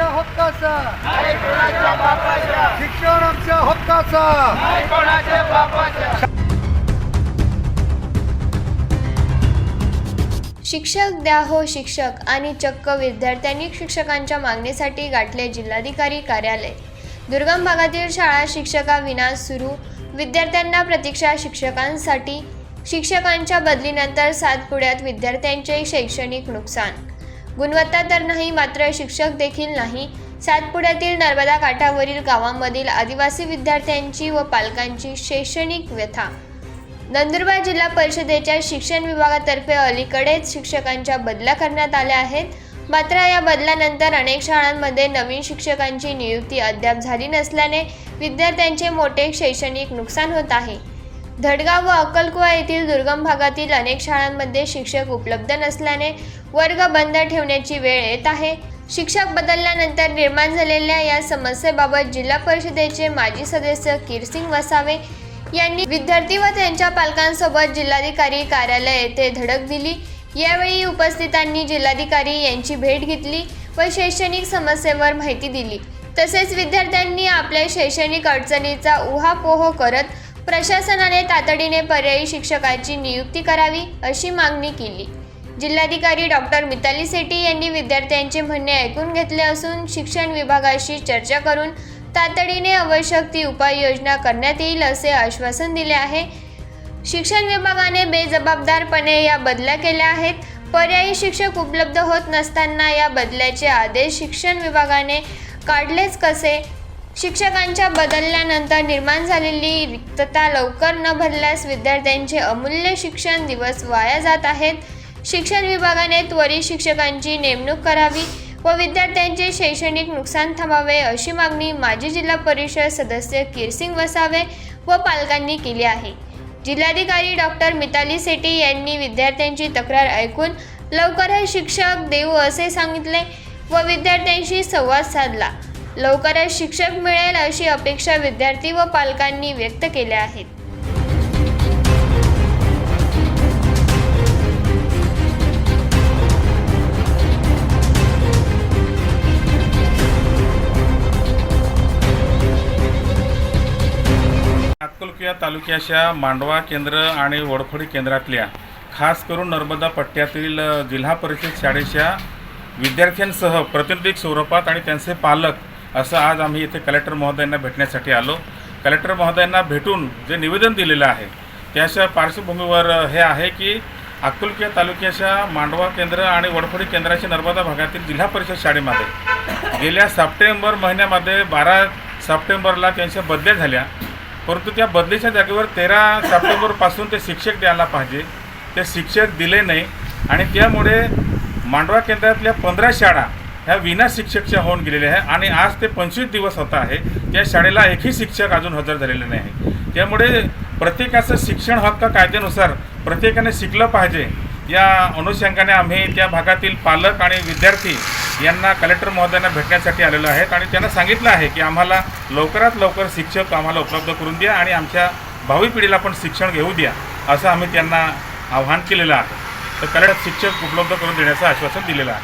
आमच्या हक्काचा. शिक्षण आमच्या हक्काचा. शिक्षक द्या हो शिक्षक आणि चक्क विद्यार्थ्यांनी शिक्षकांच्या मागणीसाठी गाठले जिल्हाधिकारी कार्यालय. दुर्गम भागातील शाळा शिक्षका विना सुरू. विद्यार्थ्यांना प्रतीक्षा शिक्षकांसाठी. शिक्षकांच्या बदलीनंतर सातपुड्यात विद्यार्थ्यांचे शैक्षणिक नुकसान. गुणवत्ता तर नाही मात्र शिक्षक देखील नाही. सातपुड्यातील नर्मदा काठावरील गावांमधील आदिवासी विद्यार्थ्यांची व पालकांची शैक्षणिक व्यथा. नंदुरबार जिल्हा परिषदेच्या शिक्षण विभागातर्फे अलीकडेच शिक्षकांच्या बदल्या करण्यात आल्या आहेत. मात्र या बदल्यानंतर अनेक शाळांमध्ये नवीन शिक्षकांची नियुक्ती अद्याप झाली नसल्याने विद्यार्थ्यांचे मोठे शैक्षणिक नुकसान होत आहे. धडगाव व अक्कलकुवा येथील दुर्गम भागातील अनेक शाळांमध्ये शिक्षक उपलब्ध नसल्याने वर्ग बंद ठेवण्याची वेळ येत आहे. शिक्षक बदलल्यानंतर निर्माण झालेल्या या समस्येबाबत जिल्हा परिषदेचे माजी सदस्य किरसिंग वसावे यांनी विद्यार्थी व त्यांच्या पालकांसोबत जिल्हाधिकारी कार्यालय येथे धडक दिली. यावेळी उपस्थितांनी जिल्हाधिकारी यांची भेट घेतली व शैक्षणिक समस्येवर माहिती दिली. तसेच विद्यार्थ्यांनी आपल्या शैक्षणिक अडचणीचा उहापोह करत प्रशासनाने तातडीने पर्यायी शिक्षकाची नियुक्ती करावी अशी मागणी केली. जिल्हाधिकारी डॉक्टर मिताली सेठी यांनी विद्यार्थ्यांचे म्हणणे ऐकून घेतले असून शिक्षण विभागाशी चर्चा करून तातडीने आवश्यक ती उपाययोजना करण्यात येईल असे आश्वासन दिले आहे. शिक्षण विभागाने बेजबाबदारपणे या बदल्या केल्या आहेत. पर्यायी शिक्षक उपलब्ध होत नसताना या बदल्याचे आदेश शिक्षण विभागाने काढलेच कसे? शिक्षकांच्या बदलल्यानंतर निर्माण झालेली रिक्तता लवकर न भरल्यास विद्यार्थ्यांचे अमूल्य शिक्षण दिवस वाया जात आहेत. शिक्षण विभागाने त्वरित शिक्षकांची नेमणूक करावी व विद्यार्थ्यांचे शैक्षणिक नुकसान थांबावे अशी मागणी माजी जिल्हा परिषद सदस्य किरसिंग वसावे व पालकांनी केली आहे. जिल्हाधिकारी डॉक्टर मिताली सेटी यांनी विद्यार्थ्यांची तक्रार ऐकून लवकर हे शिक्षक देऊ असे सांगितले व विद्यार्थ्यांशी संवाद साधला. लवकरच शिक्षक मिळेल अशी अपेक्षा विद्यार्थी व पालकांनी व्यक्त केल्या आहेत. अकोलकिया तालुक्याच्या मांडवा केंद्र आणि वडखोडी केंद्रातल्या खास करून नर्मदा पट्ट्यातील जिल्हा परिषद शाळेच्या विद्यार्थ्यांसह प्रातिनिधिक स्वरूपात आणि त्यांचे पालक असं आज आम्ही इथे कलेक्टर महोदयांना भेटण्यासाठी आलो. कलेक्टर महोदयांना भेटून जे निवेदन दिलेलं आहे त्याच्या पार्श्वभूमीवर हे आहे की अक्कलकुया तालुक्याच्या मांडवा केंद्र आणि वडखोडी केंद्राच्या नर्मदा भागातील जिल्हा परिषद शाळेमध्ये गेल्या सप्टेंबर महिन्यामध्ये बारा सप्टेंबरला त्यांच्या बदल्या झाल्या. परंतु त्या बदलीच्या जागेवर तेरा सप्टेंबरपासून ते शिक्षक द्यायला पाहिजे. ते शिक्षक दिले नाही आणि त्यामुळे मांडवा केंद्रातल्या पंधरा शाळा ह्या विना शिक्षकच्या होऊन गेलेल्या आहे. आणि आज ते पंचवीस दिवस होत आहे. त्या शाळेला एकही शिक्षक अजून हजर झालेले नाही. आहे त्यामुळे प्रत्येकाचं शिक्षण हक्क कायद्यानुसार प्रत्येकाने शिकलं पाहिजे. या अनुषंगाने आम्ही त्या भागातील पालक आणि विद्यार्थी यांना कलेक्टर महोदयांना भेटण्यासाठी आलेलो आहेत. आणि त्यांना सांगितलं आहे की आम्हाला लवकरात लवकर शिक्षक आम्हाला उपलब्ध करून द्या आणि आमच्या भावी पिढीला पण शिक्षण घेऊ द्या असं आम्ही त्यांना आव्हान केलेलं आहे. तर कलेक्टर शिक्षक उपलब्ध करून देण्याचं आश्वासन दिलेलं आहे.